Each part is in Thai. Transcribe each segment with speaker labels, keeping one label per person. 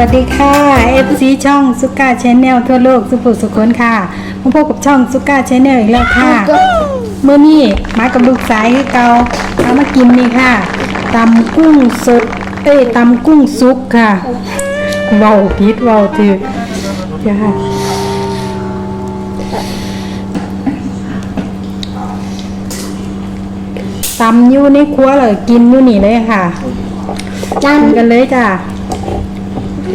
Speaker 1: สวัสดีค่ะ FC ช่องซุก้าชแนลทั่วโลกสุภูสุขนค่ะมาพบกับช่องซุก้าชแนลอีกแล้วค่ะ เมื่อนี้มากับลูกสายคือเกาเอามากินนี่ค่ะตำกุ้งสดเอ้ยตำกุ้งซุกค่ะเว้าพิษเว้าถือจ้าตำอยู่ในครัวเลยกินอยู่นี่เลยค่ะ
Speaker 2: นั่น
Speaker 1: กินกันเลยจ้า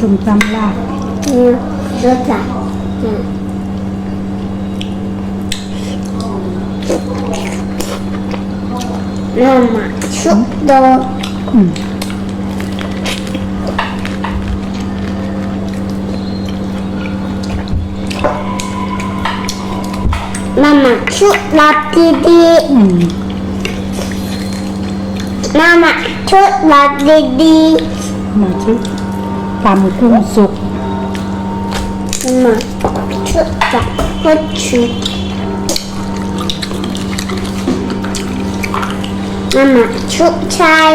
Speaker 1: ส้มตำลาบ
Speaker 2: อืมรสจัดอืมน้ำมาชุบโด
Speaker 1: อืม
Speaker 2: น้ำมาชุบลับดี
Speaker 1: ตำกุ้งสุก
Speaker 2: น้ำมาชุบจับก็ชุบน้ำมาชุบชาย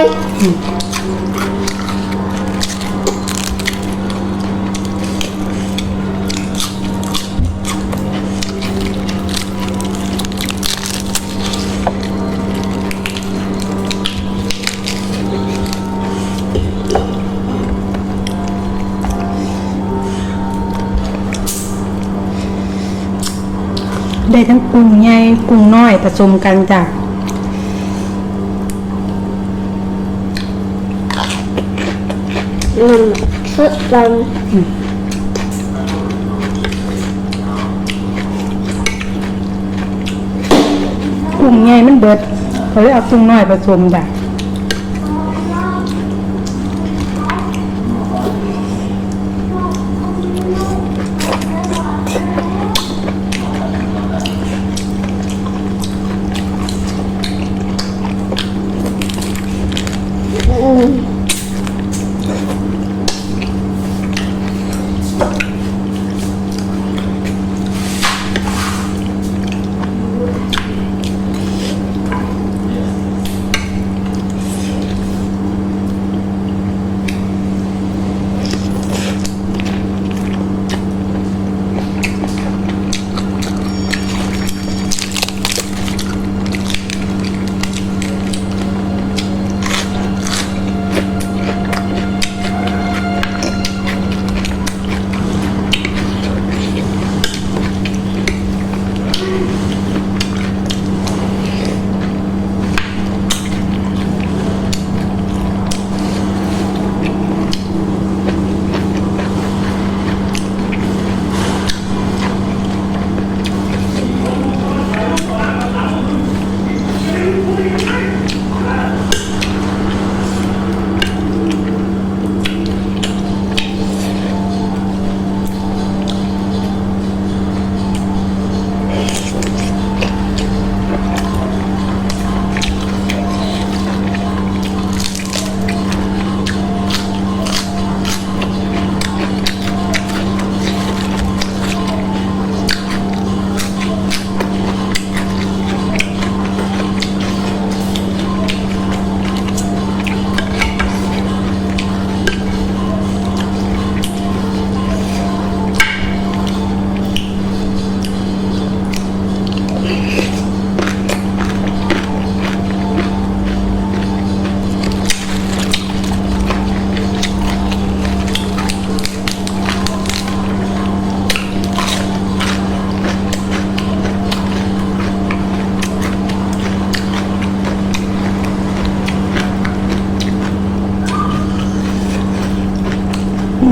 Speaker 1: กุ้งใหญ่กุ้งน้อยผสมกันจ้ะ
Speaker 2: น้ำมาชุบลง
Speaker 1: กุ้งใหญ่มันเบิดเขาเลยเอากุ้งน้อยผสมจ้ะ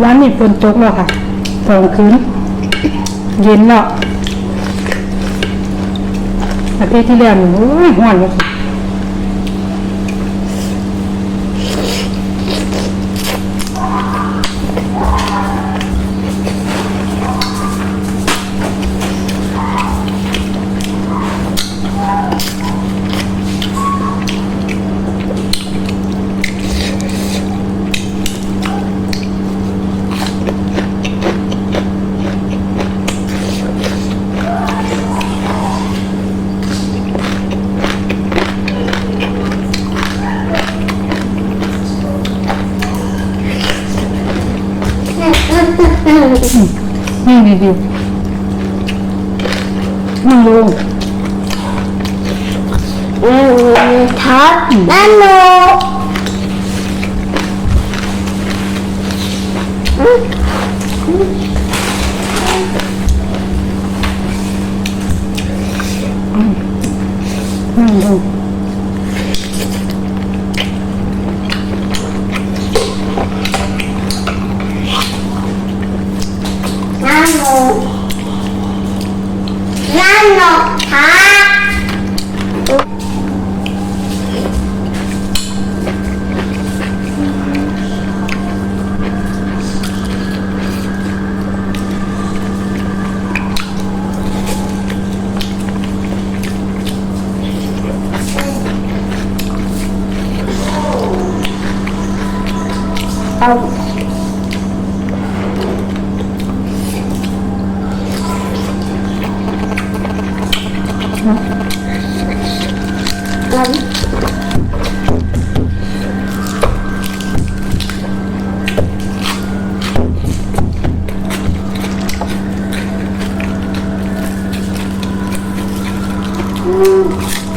Speaker 1: วันนี้ฝนตกแล้วค่ะสองคืนเย็นแล้วอาทิตย์ที่แล้วโอ้ยห้อนเลยค่ะ
Speaker 2: 응, 이게. 이거. 음, 다 나눠. 응? 응? 응, 응. Hum.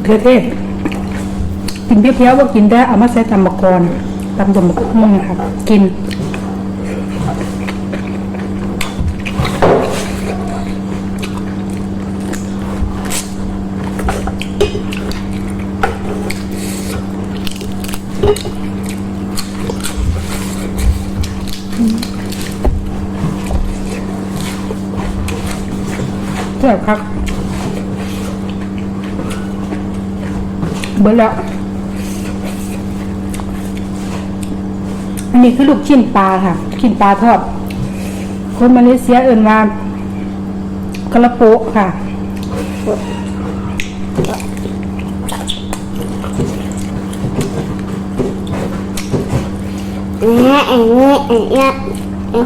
Speaker 2: ะ
Speaker 1: เขือเทศกินเปรี้ยวๆว่ากินได้เอามาใส่ตำมะกรตำตำมะกรนะครับ กินเจ็บครับ เบิดแล้วอันนี้คือลูกชิ้นปลาค่ะชิ้นปลาทอด คนมาเลเซียเอื่นว่ากระโปะค่ะ
Speaker 2: แง่แง่แง่แง่
Speaker 1: อื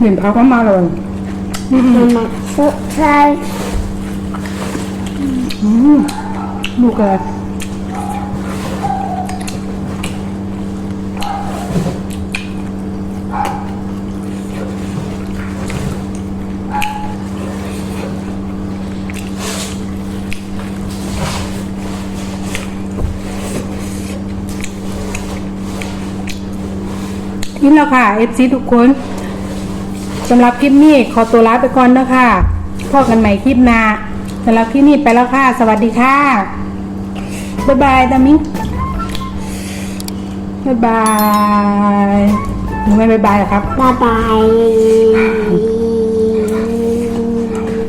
Speaker 1: เห็นพักมาเลย
Speaker 2: มาสุดท้าย
Speaker 1: อืมลูกแก กินแล้วค่ะเอฟซีทุกคนสำหรับคลิปนี้ขอตัวลาไปก่อนนะคะพบกันใหม่คลิปหน้าสำหรับคลิปนี้ไปแล้วค่ะ สวัสดีค่ะ บ๊ายบายตามิงบ๊ายบายหนูไม่บ๊ายบายหรอครับ
Speaker 2: บ๊ายบาย